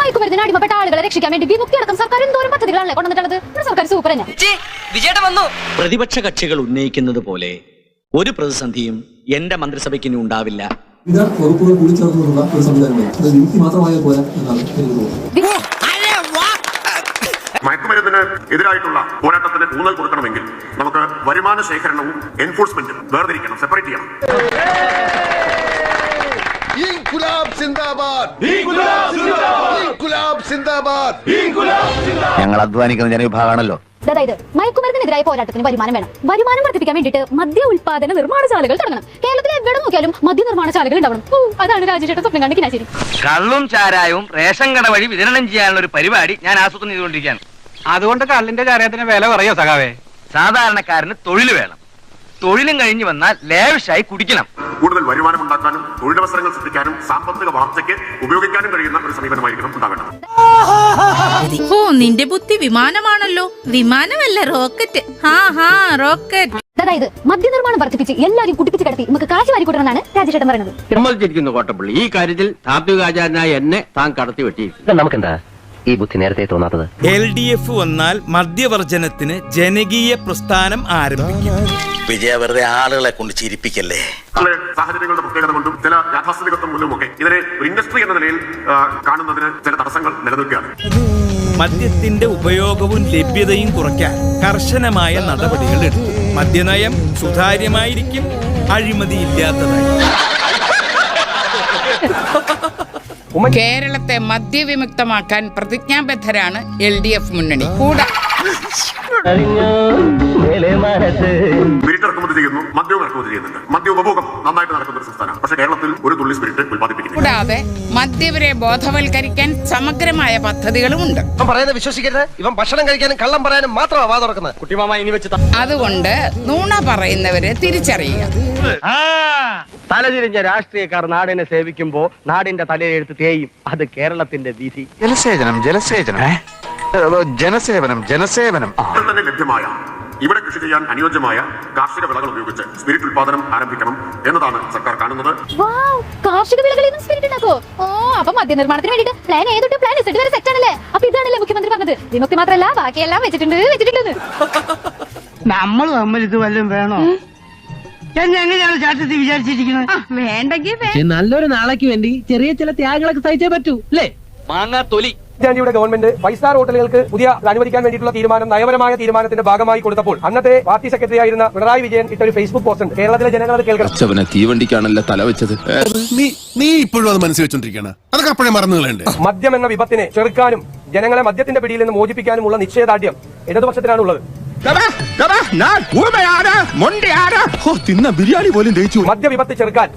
മയക്കുമരുന്നിന് അടിമപ്പെട്ട ആളുകളെ രക്ഷിക്കാൻ വേണ്ടി വിമുക്തി അടക്കം സർക്കാർ എന്തോരം പദ്ധതികളാണല്ലേ കൊണ്ടുവന്നിട്ടുള്ളത്? സർക്കാർ സൂപ്പർ തന്നെ. വന്നു. പ്രതിപക്ഷ കക്ഷികൾ ഉന്നയിക്കുന്നത് പോലെ ഒരു പ്രതിസന്ധിയും എന്റെ മന്ത്രിസഭയ്ക്ക് ഇനി ഉണ്ടാവില്ല. വിവിധ വകുപ്പുകൾ കൂടിച്ചേർന്നുള്ള ഒരു സംവിധാനമാണ് അത് പോരാ എന്നാണ് എനിക്ക് തോന്നുന്നത്. മയക്കുമരുന്നിന് എതിരായിട്ടുള്ള പോരാട്ടത്തിന് ഊന്നൽ കൊടുക്കണമെങ്കിൽ നമുക്ക് വരുമാന ശേഖരണവും എൻഫോഴ്സ്മെന്റും വേർതിരിക്കണം സെപ്പറേറ്റ് ചെയ്യണം. ഞങ്ങൾ അധ്വാനിക്കുന്ന ജനവിഭാഗമാണല്ലോ. അതായത് മയക്കുമരുന്നിനെതിരായ പോരാട്ടത്തിന് വരുമാനം വേണം. വരുമാനം വർദ്ധിപ്പിക്കാൻ വേണ്ടിട്ട് മദ്യ ഉൽപാദന നിർമ്മാണശാലകൾ തുടങ്ങണം. കേരളത്തിൽ എവിടെ നോക്കിയാലും മദ്യ നിർമ്മാണശാലകൾ ഉണ്ടാവണം. അതാണ് രാജേഷേട്ടൻ സ്വപ്നം കണ്ട് കിനാശേരി. കള്ളും ചാരായവും റേഷൻ കട വഴി വിതരണം ചെയ്യാനുള്ള ഒരു പരിപാടി ഞാൻ ആസൂത്രണം ചെയ്തുകൊണ്ടിരിക്കുകയാണ്. അതുകൊണ്ട് കള്ളിന്റെ ചാരായത്തിന് വില പറയോ സഖാവേ? സാധാരണക്കാരന് തൊഴിൽ വേണം. തൊഴിലും കഴിഞ്ഞു വന്നാൽ ലേവശായി കുടിക്കണം. കൂടുതൽ വരുമാനം ഉണ്ടാക്കാനും തൊഴിലവസരങ്ങൾ സൃഷ്ടിക്കാനും സാമ്പത്തിക വളർച്ചയ്ക്ക് ഉപയോഗിക്കാനും കഴിയുന്ന ഒരു സമീപനമായിരിക്കണം ഉണ്ടാകേണ്ടത്. ഓ നിന്റെ ബുദ്ധി വിമാനമാണല്ലോ. വിമാനമല്ല റോക്കറ്റ്. ഹാ ഹാ റോക്കറ്റ്. അതായത് മദ്യ നിർമ്മാണം വർദ്ധിപ്പിച്ച് എല്ലാവരും കുടിപ്പിച്ച് കിടത്തി നമുക്ക് കാശ് വാരി കൂട്ടണമെന്നാണ് രാജേഷേട്ടൻ പറയുന്നത്. സമ്മതിച്ചിരിക്കുന്നു കോട്ടപ്പള്ളി. ഈ കാര്യത്തിൽ താത്വികാചാരനായ എന്നെ താൻ കടത്തി വെട്ടി നമുക്കെന്താ? ഈ ബുദ്ധി നേരത്തെ തോന്നാത്തത്. എൽ ഡി എഫ് വന്നാൽ മദ്യവർജനത്തിന് ജനകീയ പ്രസ്ഥാനം ആരംഭിക്കും. വിജയ വെറുതെ ആളുകളെ കൊണ്ട് ചിരിപ്പിക്കല്ലേ? സാഹചര്യങ്ങളുടെ പ്രത്യേകത കൊണ്ടും ചില യാഥാസ്ഥിതികത്വം മൂലമൊക്കെ ഇതിനെ ഒരു ഇൻഡസ്ട്രി എന്ന നിലയിൽ ആ, കാണുന്നതിന് ചില തടസ്സങ്ങൾ നിലനിൽക്കുകയാണ്. മദ്യത്തിന്റെ ഉപയോഗവും ലഭ്യതയും കുറയ്ക്കാൻ കർശനമായ നടപടികൾ എടുത്തു മദ്യനയം സുതാര്യമായിരിക്കും അഴിമതിയില്ലാത്തതായി കേരളത്തെ മദ്യവിമുക്തമാക്കാൻ പ്രതിജ്ഞാബദ്ധരാണ് എൽ ഡി എഫ് മുന്നണി. കൂടാ സ്പിരിറ്റ് ഇറക്കുമതി ചെയ്യുന്നു മദ്യവും ഇറക്കുമതി ചെയ്യുന്നുണ്ട്. മദ്യ ഉപഭോഗം നന്നായിട്ട് നടക്കുന്ന ഒരു സംസ്ഥാനമാണ്. പക്ഷേ കേരളത്തിൽ ഒരു തുള്ളി സ്പിരിറ്റ് ഉൽപ്പാദിപ്പിക്കുന്നില്ല. കൂടാതെ മദ്യവരെ ബോധവൽക്കരിക്കാൻ സമഗ്രമായ പദ്ധതികളുമുണ്ട്. ഇവൻ പറയുന്നത് വിശ്വസിക്കരുത്. ഇവൻ ഭക്ഷണം കഴിക്കാനും കള്ളം പറയാനും മാത്രമാണ് വാ തുറക്കുന്നത് കുട്ടിമാമ ഇനി വെച്ച് അതുകൊണ്ട് നൂണ പറയുന്നവരെ തിരിച്ചറിയുക. തലതിരിഞ്ഞ രാഷ്ട്രീയക്കാർ നാടിനെ സേവിക്കുമ്പോ നാടിന്റെ തലയെഴുത്ത് തേയും. അത് കേരളത്തിന്റെ വിധി. ജലസേചനം ജലസേചനം. ജനസേവനം ജനസേവനം. തന്നെ ലഭ്യമായ ഇവിടെ കൃഷി ചെയ്യാൻ അനുയോജ്യമായ കാർഷിക വിളകൾ ഉപയോഗിച്ച് സ്പിരിറ്റ് ഉൽപാദനം ആരംഭിക്കണം എന്നതാണ് സർക്കാർ കാണുന്നത്. കാർഷിക വിളകളിൽ നിന്ന് സ്പിരിറ്റ് ഉണ്ടാക്കോ ഓ അപ്പൊ മദ്യ നിർമ്മാണത്തിന് വേണ്ടിയിട്ട് പ്ലാൻ ഏതൊട്ട് പ്ലാൻ സെറ്റ് വരെ സെറ്റ് ആണല്ലേ? അപ്പൊ ഇതാണല്ലേ മുഖ്യമന്ത്രി പറഞ്ഞത്. വിമുക്തി മാത്രമല്ല ബാക്കിയെല്ലാം വെച്ചിട്ടുണ്ട് വെച്ചിട്ടുണ്ട് നമ്മൾ തമ്മിൽ ഇത് വല്ലതും വേണോ? എങ്ങനെയാണ് ചാട്ടത്തിൽ വിചാരിച്ചിരിക്കുന്നത്? വേണ്ടെങ്കിൽ നല്ലൊരു നാളേക്ക് വേണ്ടി ചെറിയ ചില ത്യാഗങ്ങളൊക്കെ സഹിച്ചേ പറ്റൂ അല്ലേ? മാങ്ങാ തൊലി. ഉമ്മൻചാണ്ടിയുടെ ഗവൺമെന്റ് ഫൈവ് സ്റ്റാർ ഹോട്ടലുകൾക്ക് പുതിയ അനുവദിക്കാൻ വേണ്ടിയിട്ടുള്ള തീരുമാനം നയപരമായ തീരുമാനത്തിന്റെ ഭാഗമായി കൊടുത്തപ്പോൾ അന്നത്തെ പാർട്ടി സെക്രട്ടറി ആയിരുന്ന പിണറായി വിജയൻ ഇട്ട ഒരു ഫേസ്ബുക്ക് പോസ്റ്റ് ഉണ്ട്. കേരളത്തിലെ ജനങ്ങൾ അത് കേൾക്കണം തീവണ്ടിക്കാണല്ല തല വെച്ചത്. നീ നീ ഇപ്പോഴും അത് മനസ്സിൽ വെച്ചോണ്ടിരിക്കുകയാണ് അതൊക്കെ അപ്പോഴേ മറന്നു മദ്യം എന്ന വിപത്തിനെ ചെറുക്കാനും ജനങ്ങളെ മദ്യത്തിന്റെ പിടിയിൽ നിന്ന് മോചിപ്പിക്കാനുമുള്ള നിശ്ചയദാർഢ്യം ഇടതുപക്ഷത്തിനാണുള്ളത്. തിന്ന ബിരിയാണി പോലും ദഹിച്ചു. മദ്യവിപത്ത് ചെറുക്കാൻ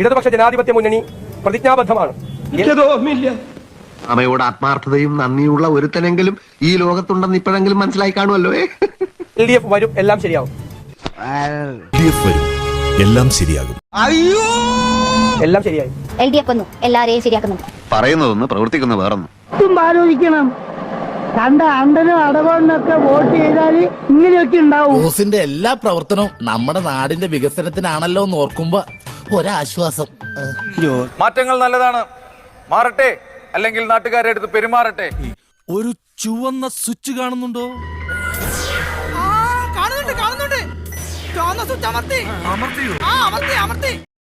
ഇടതുപക്ഷ ജനാധിപത്യ മുന്നണി പ്രതിജ്ഞാബദ്ധമാണ്. അമ്മയോട് ആത്മാർത്ഥതയും നന്ദിയുള്ള ഒരുത്തനെങ്കിലും ഈ ലോകത്തുണ്ടെന്ന് ഇപ്പോഴെങ്കിലും മനസ്സിലായി കാണുമല്ലോ എൽ ഡി എഫ് വരും എല്ലാം ശരിയാവും. എല്ലാം ശരിയാകും. എല്ലാം ശരിയായി. എൽ ഡി എഫ് ഒന്നും എല്ലാരെയും ശരിയാക്കുന്നുണ്ട്. പറയുന്നതൊന്ന് പ്രവർത്തിക്കുന്ന വേറൊന്നും. ആലോചിക്കണം. കണ്ട അണ്ടനും അടവണ്ണൊക്കെ വോട്ട് ചെയ്താൽ ഇങ്ങനെയൊക്കെ ഉണ്ടാവും. ബോസിന്റെ എല്ലാ പ്രവർത്തനവും നമ്മുടെ നാടിന്റെ വികസനത്തിനാണല്ലോ എന്ന് ഓർക്കുമ്പോ ഒരാശ്വാസം. മാറ്റങ്ങൾ നല്ലതാണ്. മാറട്ടെ. അല്ലെങ്കിൽ നാട്ടുകാരെ അടുത്ത് പെരുമാറട്ടെ. ഒരു ചുവന്ന സ്വിച്ച് കാണുന്നുണ്ടോ? കാണുന്നുണ്ട് കാണുന്നുണ്ട്. ചുവന്ന സ്വിച്ച് അമർത്തി. അമർത്തി അമർത്തി.